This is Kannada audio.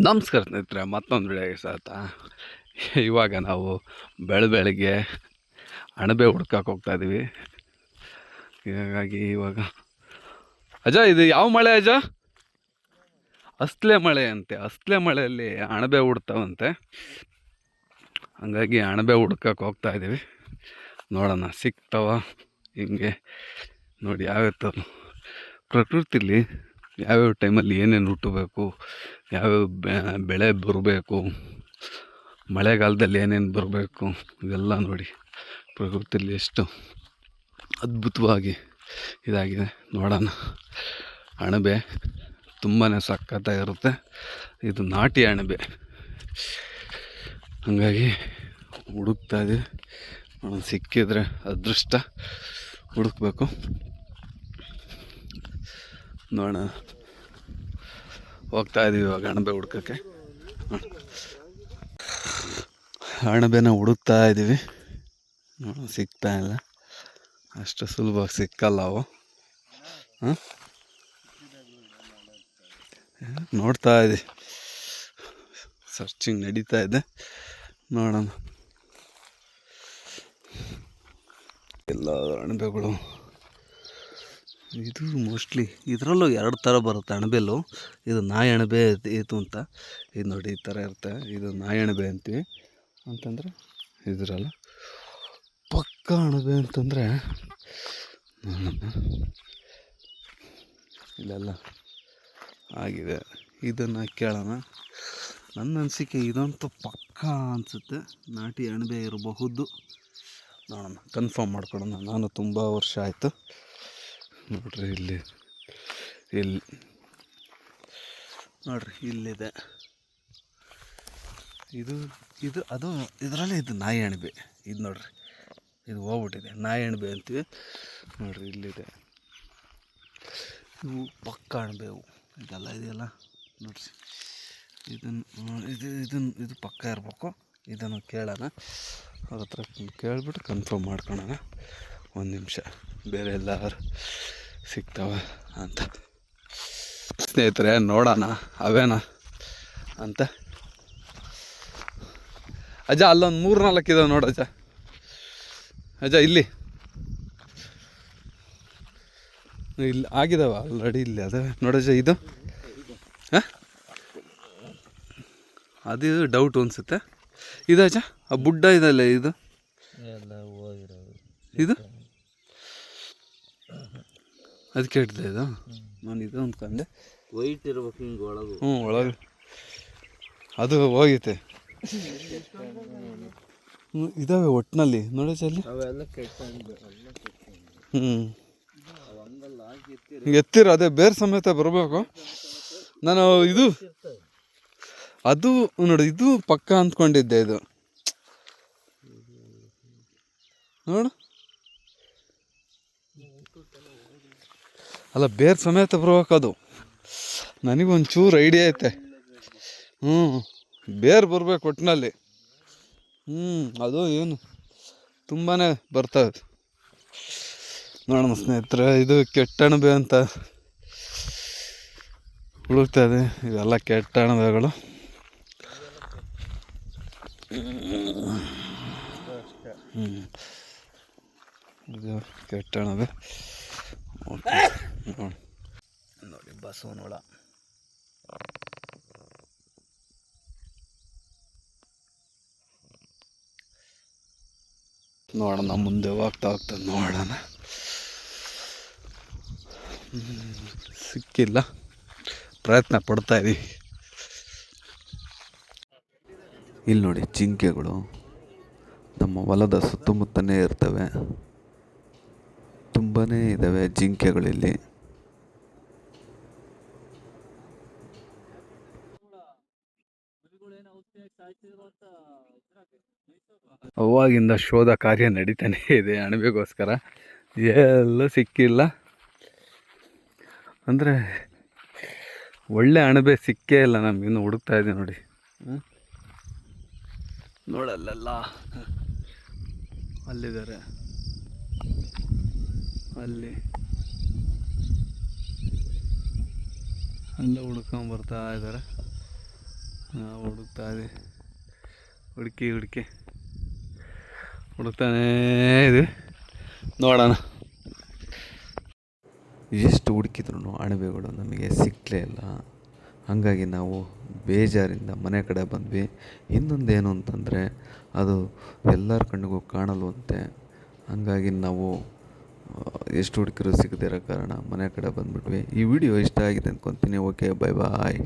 ನಮಸ್ಕಾರ ಸ್ನೇಹಿತರೆ, ಮತ್ತೊಂದು ಬೆಳೆಗೆ ಸ್ವಾಗತ. ಇವಾಗ ನಾವು ಬೆಳ ಬೆಳಗ್ಗೆ ಅಣಬೆ ಹುಡ್ಕಕ್ಕೆ ಹೋಗ್ತಾ ಇದ್ದೀವಿ ಹೀಗಾಗಿ ಇವಾಗ ಅಜ, ಇದು ಯಾವ ಮಳೆ ಅಜ? ಅಸ್ಲೆ ಮಳೆ ಅಂತೆ. ಅಸ್ಲೆ ಮಳೆಯಲ್ಲಿ ಅಣಬೆ ಹುಡ್ತಾವಂತೆ. ಹಂಗಾಗಿ ಅಣಬೆ ಹುಡ್ಕಕ್ಕೆ ಹೋಗ್ತಾ ಇದ್ದೀವಿ ನೋಡೋಣ, ಸಿಗ್ತಾವ, ಹಿಂಗೆ ನೋಡಿ ಯಾವತ್ತು ಪ್ರಕೃತಿಲಿ ಯಾವ್ಯಾವ ಟೈಮಲ್ಲಿ ಏನೇನು ಹುಟ್ಟಬೇಕು, ಯಾವ್ಯಾವ ಬೆಳೆ ಬರಬೇಕು, ಮಳೆಗಾಲದಲ್ಲಿ ಏನೇನು ಬರಬೇಕು ಇದೆಲ್ಲ ನೋಡಿ ಪ್ರಕೃತಿಯಲ್ಲಿ ಎಷ್ಟು ಅದ್ಭುತವಾಗಿ ಇದಾಗಿದೆ ನೋಡೋಣ. ಅಣಬೆ ತುಂಬಾ ಸಖತ್ತಾಗಿರುತ್ತೆ ಇದು ನಾಟಿ ಅಣಬೆ. ಹಾಗಾಗಿ ಹುಡುಕ್ತಾ ನೋಡೋಣ ಸಿಕ್ಕಿದ್ರೆ ಅದೃಷ್ಟ ಹುಡುಕ್ಬೇಕು. ನೋಡೋಣ. ಹೋಗ್ತಾ ಇದೀವಿ ಇವಾಗ ಅಣಬೆ ಹುಡ್ಕಕ್ಕೆ. ಅಣಬೆನ ಹುಡುಕ್ತಾ ಇದ್ದೀವಿ ನೋಡೋಣ, ಸಿಗ್ತಾ ಇಲ್ಲ. ಅಷ್ಟು ಸುಲಭವಾಗಿ ಸಿಕ್ಕಲ್ಲ ಅವು. ಹಾಂ? ನೋಡ್ತಾ ಇದ್ದೀವಿ ಸರ್ಚಿಂಗ್ ನಡೀತಾ ಇದೆ. ನೋಡೋಣ. ಎಲ್ಲ ಅಣಬೆಗಳು ಇದು ಮೋಸ್ಟ್ಲಿ ಇದರಲ್ಲೂ ಎರಡು ಥರ ಬರುತ್ತೆ ಅಣಬೆಲು ಇದು ನಾಯಿ ಅಣಬೆ ಇದು ಅಂತ. ಇದು ನೋಡಿ ಈ ಥರ ಇರುತ್ತೆ. ಇದು ನಾಯಿ ಅಣಬೆ ಅಂತೀವಿ. ಅಂತಂದರೆ ಇದರಲ್ಲ ಪಕ್ಕ ಅಣಬೆ ಅಂತಂದರೆ ಇಲ್ಲೆಲ್ಲ ಆಗಿದೆ. ಇದನ್ನು ಕೇಳೋಣ. ನನ್ನ ಅನಿಸಿಕೆ ಇದಂತೂ ಪಕ್ಕ ಅನಿಸುತ್ತೆ. ನಾಟಿ ಅಣಬೆ ಇರಬಹುದು. ನೋಡೋಣ ಕನ್ಫರ್ಮ್ ಮಾಡ್ಕೊಳ್ಳೋಣ ನಾನು ತುಂಬ ವರ್ಷ ಆಯಿತು. ನೋಡ್ರಿ ಇಲ್ಲಿ. ಇಲ್ಲಿ. ನೋಡ್ರಿ, ಇಲ್ಲಿದೆ. ಇದು ಇದು, ಅದು, ಇದರಲ್ಲೇ ಇದು ನಾಯಿ ಅಣಬೆ ಇದು ನೋಡ್ರಿ. ಇದು ಹೋಗ್ಬಿಟ್ಟಿದೆ. ನಾಯಿ ಅಣಬೆ ಅಂತೀವಿ. ನೋಡ್ರಿ, ಇಲ್ಲಿದೆ. ಇವು ಪಕ್ಕ ಅಣಬೆ ಇವು. ಇದೆಲ್ಲ ಇದೆಯಲ್ಲ? ನೋಡ್ರಿ. ಇದನ್ನು ಇದು ಇದನ್ನು ಇದು ಪಕ್ಕ ಇರಬೇಕು. ಇದನ್ನು ಕೇಳೋಣ. ಅವ್ರ ಹತ್ರ ಕೇಳ್ಬಿಟ್ಟು ಕನ್ಫರ್ಮ್ ಮಾಡ್ಕೊಳೋಣ. ಒಂದು ನಿಮಿಷ. ಬೇರೆ ಎಲ್ಲಾರು ಸಿಗ್ತಾವ ಅಂತ. ಸ್ನೇಹಿತರೆ ನೋಡೋಣ ಅವೇನ ಅಂತ. ಅಜ್ಜ ಅಲ್ಲೊಂದು ಮೂರು ನಾಲ್ಕು ಇದಾವೆ ನೋಡು ಅಜ್ಜ. ಅಜ್ಜ ಇಲ್ಲಿ. ಇಲ್ಲಿ ಆಗಿದಾವ ಆಲ್ರೆಡಿ ಇಲ್ಲಿ ಅದಾವೆ ನೋಡಜ್ಜ ಇದು. ಹಾಂ? ಅದು ಡೌಟ್ ಅನಿಸುತ್ತೆ. ಇದು ಅಜ್ಜ ಆ ಬುಡ್ಡ ಇದಲ್ಲ ಇದು? ಇದು? ಅದಕ್ಕೆ ಹಿಡ್ದೆ ಇದು? ನಾನು ಇದು ಅಂದ್ಕೊಂಡೆ ವೈಟ್ ಇರ್ಬೇಕು ಹಿಂಗೆ ಒಳಗು. ಹ್ಞೂ ಒಳಗೆ. ಅದು ಹೋಗೈತೆ. ಹ್ಞೂ ಇದಾವೆ ಒಟ್ಟಿನಲ್ಲಿ ನೋಡಿ ಅಲ್ಲಿ ಅವೆಲ್ಲ ಹ್ಞೂ ಎತ್ತಿರ. ಅದೇ ಬೇರೆ ಸಮೇತ ಬರಬೇಕು. ನಾನು ಇದು ಅದು ನೋಡಿ ಇದು ಪಕ್ಕ ಅಂದ್ಕೊಂಡಿದ್ದೆ ಇದು. ನೋಡು. ಅಲ್ಲ, ಬೇರೆ ಸಮೇತ ಬರ್ಬೇಕು ಅದು ನನಗೊಂಚೂರು ಐಡಿಯಾ ಐತೆ. ಹ್ಞೂ ಬೇರೆ ಬರ್ಬೇಕು ಒಟ್ಟಿನಲ್ಲಿ ಹ್ಞೂ ಅದು ಏನು ತುಂಬಾ ಬರ್ತವೆ ನೋಡೋಣ ಸ್ನೇಹಿತರೆ, ಇದು ಕೆಟ್ಟಣಬೆ ಅಂತ ಹುಡುಕ್ತಾ ಇದೆ. ಇವೆಲ್ಲ ಕೆಟ್ಟ ಅಣಬೆಗಳು ಹ್ಞೂ ಇದು ಕೆಟ್ಟ ಅಣಬೆ ಓಕೆ ನೋಡಿ ಬಸವನೊಳ ನೋಡೋಣ, ಮುಂದೆ ಹೋಗ್ತಾ ಹೋಗ್ತಾ ನೋಡೋಣ. ಸಿಕ್ಕಿಲ್ಲ. ಪ್ರಯತ್ನ ಪಡ್ತಾ ಇದ್ದೀವಿ ಇಲ್ಲಿ ನೋಡಿ ಜಿಂಕೆಗಳು ನಮ್ಮ ಹೊಲದ ಸುತ್ತಮುತ್ತನೇ ಇರ್ತವೆ. ತುಂಬಾ ಇದ್ದಾವೆ ಜಿಂಕೆಗಳಲ್ಲಿ. ಅವಾಗಿಂದ ಶೋಧ ಕಾರ್ಯ ನಡೀತಾನೆ ಇದೆ ಅಣಬೆಗೋಸ್ಕರ. ಎಲ್ಲ ಸಿಕ್ಕಿಲ್ಲ. ಅಂದರೆ ಒಳ್ಳೆ ಅಣಬೆ ಸಿಕ್ಕೇ ಇಲ್ಲ ನಮಗಿನ್ನು ಹುಡುಕ್ತಾ ಇದೆ ನೋಡಿ. ನೋಡಲ್ಲ ಅಲ್ಲಿದ್ದಾರೆ. ಅಲ್ಲಿ ಅಲ್ಲೇ ಹುಡ್ಕೊಂಡ್ ಬರ್ತಾ ಇದ್ದಾರೆ ನಾವು ಹುಡುಕ್ತಾ ಇದೆ. ಹುಡುಕಿ ಹುಡುಕಿ. ಹುಡುಕ್ತಾನೇ ಇದೆ. ನೋಡೋಣ. ಎಷ್ಟು ಹುಡುಕಿದ್ರು ಅಣಬೆಗಳು ನಮಗೆ ಸಿಕ್ಕಲೇ ಇಲ್ಲ. ಹಾಗಾಗಿ ನಾವು ಬೇಜಾರಿಂದ ಮನೆ ಕಡೆ ಬಂದ್ವಿ. ಇನ್ನೊಂದೇನು ಅಂತಂದರೆ ಅದು ಎಲ್ಲರ ಕಣ್ಣಿಗೂ ಕಾಣಲ್ವಂತೆ. ಹಾಗಾಗಿ ನಾವು ಎಷ್ಟು ಹುಡುಕಿದ್ರು ಸಿಗದೇ ಇರೋ ಕಾರಣ ಮನೆ ಕಡೆ ಬಂದ್ಬಿಟ್ವಿ. ಈ ವಿಡಿಯೋ ಇಷ್ಟ ಆಗಿದೆ ಅಂದ್ಕೊತೀನಿ ಓಕೆ ಬೈ ಬಾಯ್